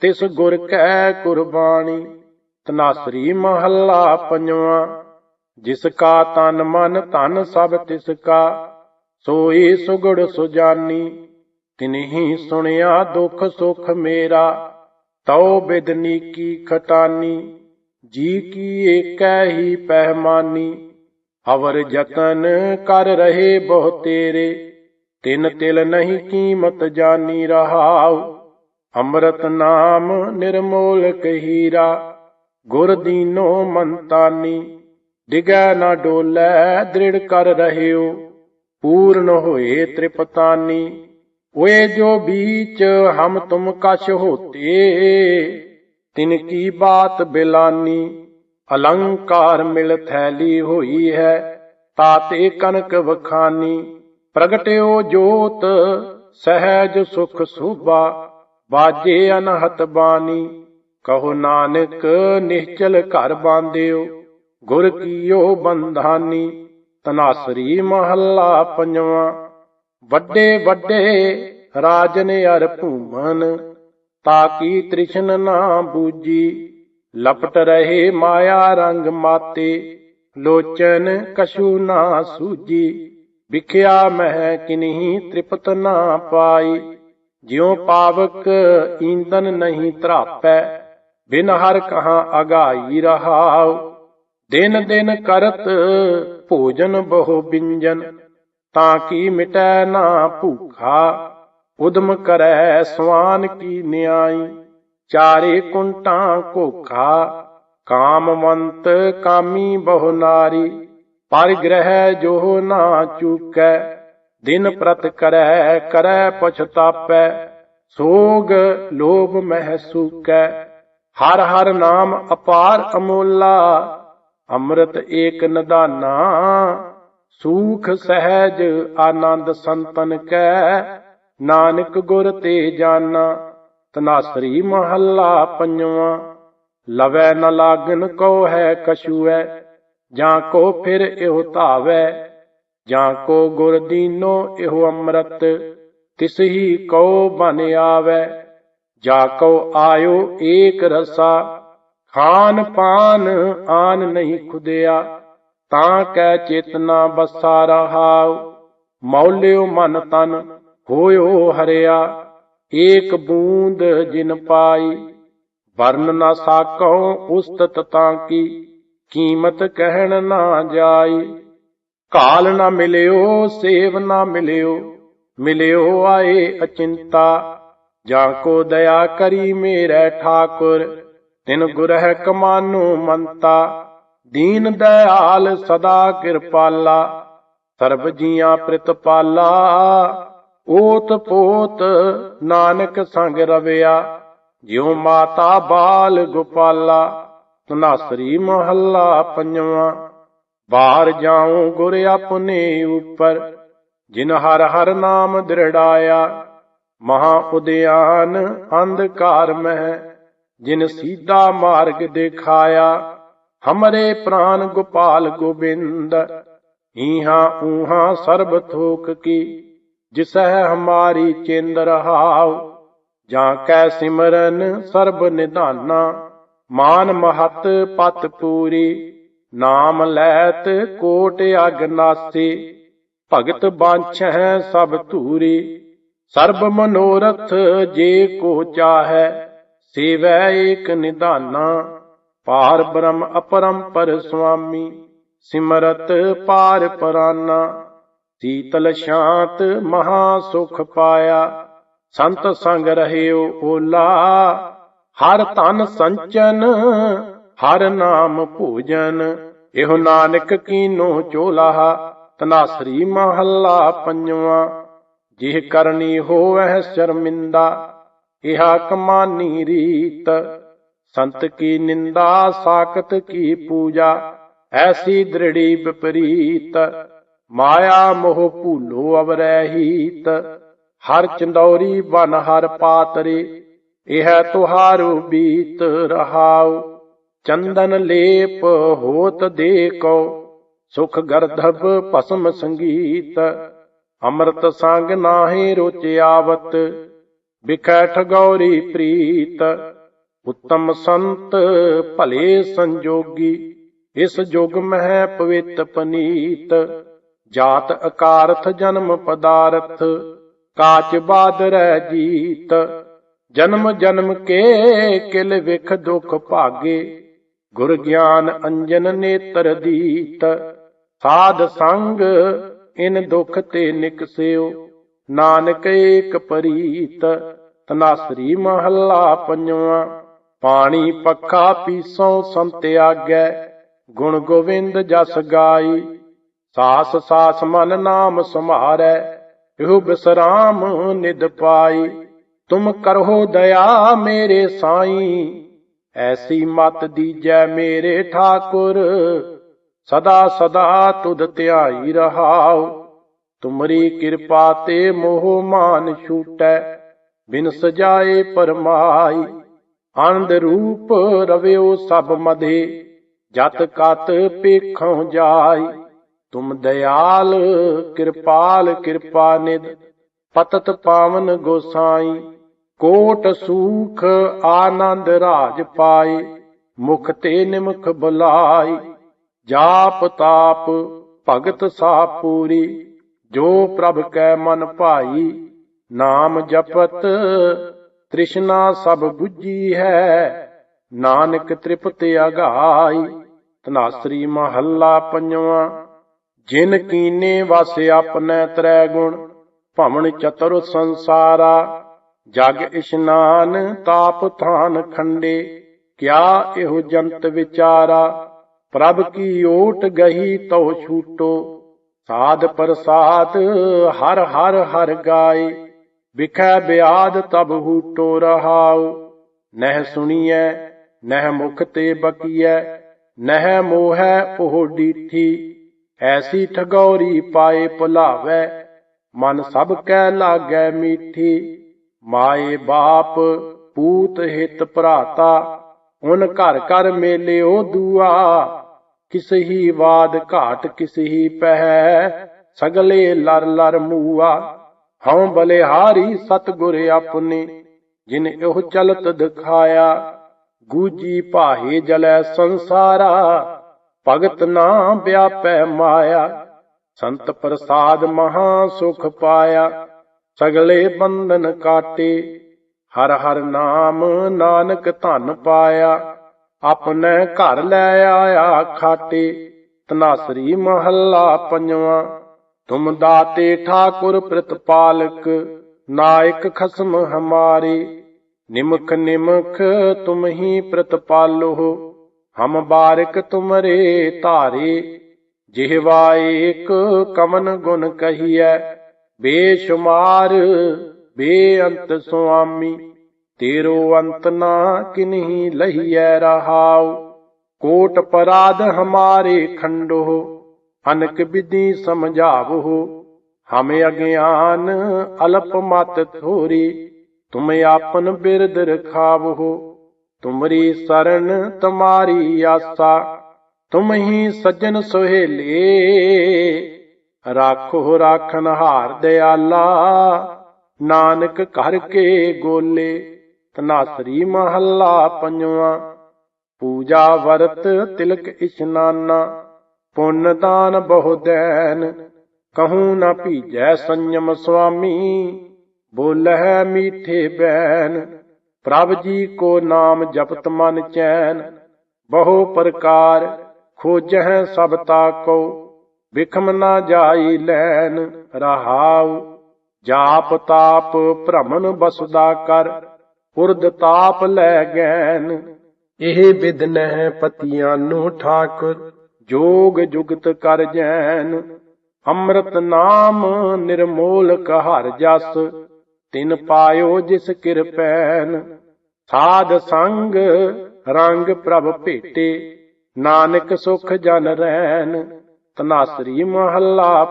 ਤਿਸ ਗੁਰ ਕੈ ਕੁਰਬਾਨੀ, ਤਨਾਸਰੀ ਮਹੱਲਾ ਪੰਜਵਾਂ। ਜਿਸ ਕਾ ਤਨ ਮਨ, ਧਨ ਸਭ ਤਿਸ ਕਾ, ਸੋਈ ਸੁਗੜ ਸੁਜਾਨੀ। ਤਿਨਹੀ ਸੁਣਿਆ ਦੁਖ ਸੁਖ ਮੇਰਾ, ਤਉ ਬਿਦਨੀ ਕੀ ਖਟਾਨੀ। ਜੀ ਕੀ ਏਕੈ ਹੀ ਪਹਿਮਾਨੀ ਅਵਰ ਜਤਨ ਕਰ ਰਹੇ ਬਹੁ ਤੇਰੇ। ਤਿਨ ਤਿਲ ਨਹੀਂ ਕੀਮਤ ਜਾਨੀ ਰਹਾਉ ਅੰਮ੍ਰਿਤ ਨਾਮ ਨਿਰਮੋਲ ਕਹੀਰਾ, ਗੁਰ ਦੀਨੋ ਮੰਤਾਨੀ, ਡਿਗੈ ਨਾ ਡੋਲੇ, ਦ੍ਰਿੜ ਕਰ ਰਹਿਓ, ਪੂਰਨ ਹੋਏ ਤ੍ਰਿਪਤਾਨੀ। ਓਏ ਜੋ ਬੀਚ, ਹਮ ਤੁਮ ਕਛ ਹੋਤੇ, ਤਿਨ ਕੀ ਬਾਤ ਬਿਲਾਨੀ, ਅਲੰਕਾਰ ਮਿਲ ਥੈਲੀ ਹੋਈ ਹੈ, ਤਾਤੇ ਕਨਕ ਵਖਾਨੀ। ਪ੍ਰਗਟਿਓ ਜੋਤ, ਸਹਿਜ ਸੁਖ ਸੁਭਾ ਬਾਜੇ ਅਨਹਤ ਬਾਣੀ, ਕਹੋ ਨਾਨਕ ਨਿਹਚਲ ਘਰ ਬਾਂਧਿਓ, ਗੁਰ ਕੀਓ ਬੰਧਾਨੀ, ਤਨਾਸਰੀ ਮਹੱਲਾ ਪੰਜਵਾਂ। ਵੱਡੇ ਵੱਡੇ ਰਾਜਨ ਅਰ ਭੂਮਨ ਤਾਕੀ ਤ੍ਰਿਸ਼ਨ ਨਾ ਬੂਜੀ, ਲਪਟ ਰਹੇ ਮਾਇਆ ਰੰਗ ਮਾਤੇ, ਲੋਚਨ ਕਛੂ ਨਾ ਸੂਜੀ, ਵਿਖਿਆ ਮਹਿ ਕਿਨਹੀ ਤ੍ਰਿਪਤ ਨਾ ਪਾਈ। ਜਿਉ ਪਾਵਕ ਈਂਦਨ ਨਹੀਂ ਧਰਾਪੈ, ਬਿਨ ਹਰ ਕਹਾਂ ਅਗਾਈ ਰਹਾਉ। ਦਿਨ ਦਿਨ ਕਰਤ ਭੋਜਨ ਬਹੁ ਬਿੰਜਨ, ਤਾਂ ਕੀ ਮਿਟੈ ਨਾ ਭੂਖਾ। ਉਦਮ ਕਰੈ ਸਵਾਨ ਕੀ ਨਿਆਈ, ਚਾਰੇ ਕੁੰਟਾਂ ਕੋਖਾ ਕਾਮਵੰਤ ਕਾਮੀ ਬਹੁ ਨਾਰੀ, ਪਰ ਗ੍ਰਹਿ ਜੋ ਨਾ ਚੂਕੈ। ਦਿਨ ਪ੍ਰਤ ਕਰੈ ਕਰੈ ਪਛਤਾਪੈ ਸੋਗ ਲੋਭ ਮਹਿ ਸੂਕੈ ਹਰ ਹਰ ਨਾਮ ਅਪਾਰ ਅਮੋਲਾ, ਅੰਮ੍ਰਿਤ ਏਕ ਨਦਾਨਾ, ਸੂਖ ਸਹਿਜ ਆਨੰਦ ਸੰਤਨ ਕੈ। ਨਾਨਕ ਗੁਰ ਤੇ ਜਾਨਾ, ਤਨਾਸਰੀ ਮਹੱਲਾ ਪੰਜਵਾਂ। ਲਵੈ ਨ ਲਾਗਨ ਕੋ ਹੈ ਕਛੂਐ, ਜਾਂ ਕੋ ਫਿਰ ਇਹੋ ਧਾਵੈ ਜਾਂ ਕੋ ਗੁਰ ਦੀਨੋ ਇਹੋ ਅੰਮ੍ਰਿਤ, ਤਿਸ ਹੀ ਕਉ ਬਨ ਆਵੈ। ਜਾ ਕੋ ਆਇਓ ਏਕ ਰਸਾ, ਖਾਨ ਪਾਨ ਆਨ ਨਹੀਂ ਖੁਦਿਆ, ਤਾਂ ਕੈ ਚੇਤਨਾ ਬਸਾ ਰਹਾਉ। ਮੌਲਿਓ ਮਨ ਤਨ ਹੋਇਓ ਹਰਿਆ, ਏਕ ਬੂੰਦ ਜਿਨ ਪਾਈ। ਵਰਨ ਨਾ ਸਾਕਉ ਉਸਤਤ ਤਾਂ ਕੀ, ਕੀਮਤ ਕਹਿਣ ਨਾ ਜਾਈ। ਕਾਲ ਨਾ ਮਿਲਿਓ, ਸੇਵ ਨਾ ਮਿਲਿਓ ਮਿਲਿਓ ਆਏ ਅਚਿੰਤਾ। ਜਾਂ ਕੋ ਦਇਆ ਕਰੀ ਮੇਰੇ ਠਾਕੁਰ, ਤਿਨ ਗੁਰਹਿ ਕਮਾਨੂ ਮੰਤਾ। ਦੀਨ ਦਇਆਲ ਸਦਾ ਕਿਰਪਾਲਾ, ਸਰਬ ਜੀਆਂ ਪ੍ਰਿਤਪਾਲਾ ਓਤ ਪੋਤ ਨਾਨਕ ਸੰਗ ਰਵਿਆ, ਜਿਉ ਮਾਤਾ ਬਾਲ ਗੋਪਾਲਾ। ਤਨਾਸਰੀ ਮਹੱਲਾ ਪੰਜਵਾਂ। ਬਾਹਰ ਜਾਉ ਗੁਰ ਆਪਣੇ ਉਪਰ, ਜਿਨ ਹਰ ਹਰ ਨਾਮ ਦ੍ਰਿੜਾਇਆ, ਮਹਾ ਉਦਿਆਨ ਅੰਧਕਾਰ ਮਹਿ, ਜਿਨ ਸੀਧਾ ਮਾਰਗ ਦਿਖਾਇਆ, ਹਮਰੇ ਪ੍ਰਾਨ ਗੋਪਾਲ ਗੋਬਿੰਦ, ਈਹਾਂ ਊਹਾਂ ਸਰਬ ਥੋਕ ਕੀ ਜਿਸਹਿ ਹਮਾਰੀ ਚਿੰਦ ਰਹਾਉ, ਜਾਂ ਕੈ ਸਿਮਰਨ ਸਰਬ ਨਿਧਾਨਾ, ਮਾਨ ਮਹਤ ਪਤ ਪੂਰੀ ਨਾਮ ਲੈਤ ਕੋਟ ਅਗਨਾਸੀ ਭਗਤ ਬਾਂਛੈ ਸਭ ਧੂਰੀ। ਸਰਬ ਮਨੋਰਥ ਜੇ ਕੋ ਚਾਹੈ, ਸੇਵੈ ਏਕ ਨਿਧਾਨਾ। ਪਾਰ ਬ੍ਰਹਮ ਅਪਰੰਪਰ ਸੁਆਮੀ, ਸਿਮਰਤ ਪਾਰ ਪਰਾਨਾ। ਸੀਤਲ ਸ਼ਾਂਤ ਮਹਾ ਸੁਖ ਪਾਇਆ, ਸੰਤ ਸੰਗ ਰਹਿਓ ਓਲਾ। ਹਰ ਤਨ ਸੰਚਨ ਹਰ ਨਾਮ ਭੂਜਨ, ਇਹੋ ਨਾਨਕ ਕੀਨੋ ਚੋਲਾ, ਤਨਾਸਰੀ ਮਹੱਲਾ ਪੰਜਵਾਂ। ਜਿਹ ਕਰਨੀ ਹੋਵੈ ਸ਼ਰਮਿੰਦਾ, ਇਹਾ ਕਮਾਨੀ ਰੀਤ। ਸੰਤ ਕੀ ਨਿੰਦਾ, ਸਾਖਤ ਕੀ ਪੂਜਾ, ਐਸੀ ਦ੍ਰਿੜੀ ਵਿਪਰੀਤ। ਮਾਇਆ ਮੋਹ ਭੂਲੋ ਅਵਰਹਿਤ ਹਰ ਚੰਦੌਰੀ ਬਨ ਹਰ ਪਾਤਰੇ, ਇਹ ਤੁਹਾਰੋ ਬੀਤ ਰਹਾਓ ਚੰਦਨ ਲੇਪ ਹੋਤ ਦੇ ਸੁਖ ਗਰਧਬ ਭਸਮ ਸੰਗੀਤ। ਅੰਮ੍ਰਿਤ ਸੰਗ ਨਾਹੀ ਰੁਚਿਆਵਤ ਬਿਖੈ ਠਗੌਰੀ ਪ੍ਰੀਤ। ਉੱਤਮ ਸੰਤ ਭਲੇ ਸੰਜੋਗੀ, ਇਸ ਜੁਗ ਮਹਿ ਪਵਿੱਤ ਪਨੀਤ। ਜਾਤ ਅਕਾਰਥ ਜਨਮ ਪਦਾਰਥ, ਕਾਚ ਬਾਦਰੈ ਜੀਤ। ਜਨਮ ਜਨਮ ਕੇ ਕਿਲ ਵਿਖ ਦੁਖ ਭਾਗੇ। ਗੁਰ ਗਿਆਨ ਅੰਜਨ ਨੇਤਰ ਦੀਤ, ਸਾਧ ਸੰਗ ਇਨ ਦੁਖ ਤੇ ਨਿਕਸਿਓ ਨਾਨਕ ਏਕ ਪਰੀਤ, ਤਨਾਸਰੀ ਮਹੱਲਾ ਪੰਜਵਾ, ਪਾਣੀ ਪੱਖਾ ਪੀਸੋ ਸੰਤ ਆਗੈ, ਗੁਣ ਗੋਵਿੰਦ ਜਸ ਗਾਈ, ਸਾਸ ਸਾਸ ਮਨ ਨਾਮ ਸਮਾਰੈ, ਇਹੋ ਬਿਸਰਾਮ ਨਿਦ ਪਾਈ, ਤੁਮ ਕਰੋ ਦਇਆ ਮੇਰੇ ਸਾਈਂ। ਐਸੀ ਮਤ ਦੀਜੈ ਮੇਰੇ ਠਾਕੁਰ, ਸਦਾ ਸਦਾ ਤੁਧ ਧਿਆਈ ਰਹਾਉ। ਤੁਮਰੀ ਕਿਰਪਾ ਤੇ ਮੋਹ ਮਾਨ ਛੂਟੈ, ਬਿਨ ਸਜਾਏ ਪਰਮਾਈ। ਆਨੰਦ ਰੂਪ ਰਵਿਓ ਸਭ ਮਧੇ, ਜਤ ਕਤ ਪੇਖੋਂ ਜਾਈ। ਤੁਮ ਦਇਆਲ, ਕਿਰਪਾਲ, ਕਿਰਪਾ ਨਿਦ ਪਤਤ ਪਾਵਨ ਗੋਸਾਈ। ਕੋਟ ਸੂਖ ਆਨੰਦ ਰਾਜ ਪਾਏ, ਮੁਖ ਤੇ ਨਿਮਖ ਬੁਲਾਈ ਜਾਪ ਤਾਪ ਭਗਤ ਸਾ ਪੂਰੀ, ਜੋ ਪ੍ਰਭ ਕੈ ਮਨ ਭਾਈ, ਨਾਮ ਜਪਤ ਤ੍ਰਿਸ਼ਨਾ ਸਭ 부ਜੀ ਹੈ। ਨਾਨਕ ਤ੍ਰਿਪਤ ਅਗਾਈ ਤਨਾਸਰੀ ਮਹੱਲਾ ਪੰਜਵਾ। ਜਿਨ ਕੀਨੇ ਵਸ ਆਪਣੈ ਤ੍ਰੈ ਗੁਣ, ਭਵਨ ਚਤੁਰ ਸੰਸਾਰਾ। ਜਗ ਇਸ਼ਨਾਨ ਤਾਪ ਥਾਨ ਖੰਡੇ, ਕਿਆ ਇਹੋ ਜੰਤ ਵਿਚਾਰਾ, ਪ੍ਰਭ ਕੀ ਓਟ ਗਹੀ ਤਉ ਛੂਟੋ। ਸਾਧ ਪ੍ਰਸਾਦ, ਹਰ ਹਰ ਹਰ ਗਾਏ, ਵਿਖੈ ਬਿਆਦ ਤਬ ਹੂਟੋ ਰਹਾਉ। ਨਹਿ ਸੁਣੀਐ, ਨਹਿ ਮੁਖ ਤੇ ਬਕੀਐ, ਨਹਿ ਮੋਹੈ ਉਹ ਡੀਠੀ। ਐਸੀ ਠਗੌਰੀ ਪਾਏ ਭੁਲਾਵੈ, ਮਨ ਸਭ ਕੈ ਲਾਗੈ ਮੀਠੀ। ਮਾਏ ਬਾਪ, ਪੂਤ ਹਿਤ ਭਰਾਤਾ, ਉਨ ਘਰ ਘਰ ਮੇਲਿਓ ਦੁਆ। ਕਿਸ ਹੀ ਬਾਦ ਘਾਟ, ਕਿਸਹੀ ਪਹਿ, ਸਗਲੇ ਲਰ ਲਰ ਮੂਆ। ਹਉ ਬਲਿਹਾਰੀ ਸਤਗੁਰ ਆਪਨੇ, ਜਿਨ ਇਹੋ ਚਲਤ ਦਿਖਾਇਆ। ਗੂਜੀ ਭਾਹੇ ਜਲੈ ਸੰਸਾਰਾ, ਭਗਤ ਨਾ ਵਿਆਪੈ ਮਾਇਆ। ਸੰਤ ਪ੍ਰਸਾਦ ਮਹਾ ਸੁਖ ਪਾਇਆ। ਸਗਲੇ ਬੰਧਨ ਕਾਟੇ, ਹਰ ਹਰ ਨਾਮ ਨਾਨਕ ਧਨ ਪਾਇਆ, ਆਪਣੇ ਘਰ ਲੈ ਆਇਆ ਖਾਟੇ, ਤਨਾਸਰੀ ਮਹੱਲਾ ਪੰਜਵਾ, ਤੁਮ ਦਾਤੇ ਠਾਕੁਰ ਪ੍ਰਤਪਾਲਕ, ਨਾਇਕ ਖਸਮ ਹਮਾਰੇ, ਨਿਮਖ ਨਿਮਖ ਤੁਮ ਹੀ ਪ੍ਰਤਪਾਲੋ, ਹਮ ਬਾਰਕ ਤੁਮਰੇ ਧਾਰੇ, ਜਿਹਵਾ ਏਕ ਕਮਨ ਗੁਣ ਕਹੀਐ ਬੇਸ਼ੁਮਾਰ, ਬੇਅੰਤ ਸੁਆਮੀ, ਤੇਰੋ ਅੰਤ ਨਾ ਕਿਨਹੀ ਲਹੀਐ ਰਹਾਉ। ਕੋਟ ਪਰਾਧ ਹਮਾਰੇ ਖੰਡੋ ਅਨਕ ਵਿਧੀ ਸਮਝਾਵੋ ਹਮ ਅਗਿਆਨ ਅਲਪ ਮਤ ਥੋਰੀ, ਤੁਮ ਆਪਨ ਬਿਰਦ ਰਖਾਵੋ ਤੁਮਰੀ ਸਰਣ ਤੁਮਾਰੀ ਆਸਾ, ਤੁਮ ਹੀ ਸੱਜਣ ਸੁਹੇਲੇ। ਰਾਖੋ ਰਾਖਨ ਹਾਰ ਦਿਆਲਾ, ਨਾਨਕ ਘਰ ਕੇ ਗੋਲੇ, ਤਨਾਸਰੀ ਮਹੱਲਾ ਪੰਜਵਾ, ਪੂਜਾ ਵਰਤ ਤਿਲਕ ਇਸ਼ਨਾਨਾ, ਪੁੰਨ ਦਾਨ ਬਹੁ ਦੈਨ, ਕਹੂੰ ਨਾ ਭੀਜੈ ਸੰਯਮ ਸੁਆਮੀ, ਬੋਲਹਿ ਮੀਠੇ ਬੈਨ, ਪ੍ਰਭ ਜੀ ਕੋ ਨਾਮ ਜਪਤ ਮਨ ਚੈਨ, ਬਹੁ ਪ੍ਰਕਾਰ ਖੋਜਹਿ ਸਭ ਤਾ ਕੋ ਵਿਖਮ ਨਾ ਜਾਈ ਲੈਨ ਰਹਾਉ, ਜਾਪ ਤਾਪ ਭ੍ਰਮਨ ਬਸਦਾ ਕਰ, ਉਰਦ ਤਾਪ ਲੈ ਗੈਨ। ਇਹ ਵਿਦ ਨਹਿ ਪਤੀਆਂ ਨੂੰ ਠਾਕੁਰ ਜੋਗ ਜੁਗਤ ਕਰ ਜੈਨ। ਅੰਮ੍ਰਿਤ ਨਾਮ ਨਿਰਮੋਲ ਕਹਰ ਜਸ, ਤਿਨ ਪਾਇਓ ਜਿਸ ਕਿਰਪੈਨ ਸਾਧ ਸੰਗ ਰੰਗ ਪ੍ਰਭ ਭੇਟੇ, ਨਾਨਕ ਸੁਖ ਜਨ ਰਹਿਣ ਤਨਾਸਰੀ ਮਹੱਲਾ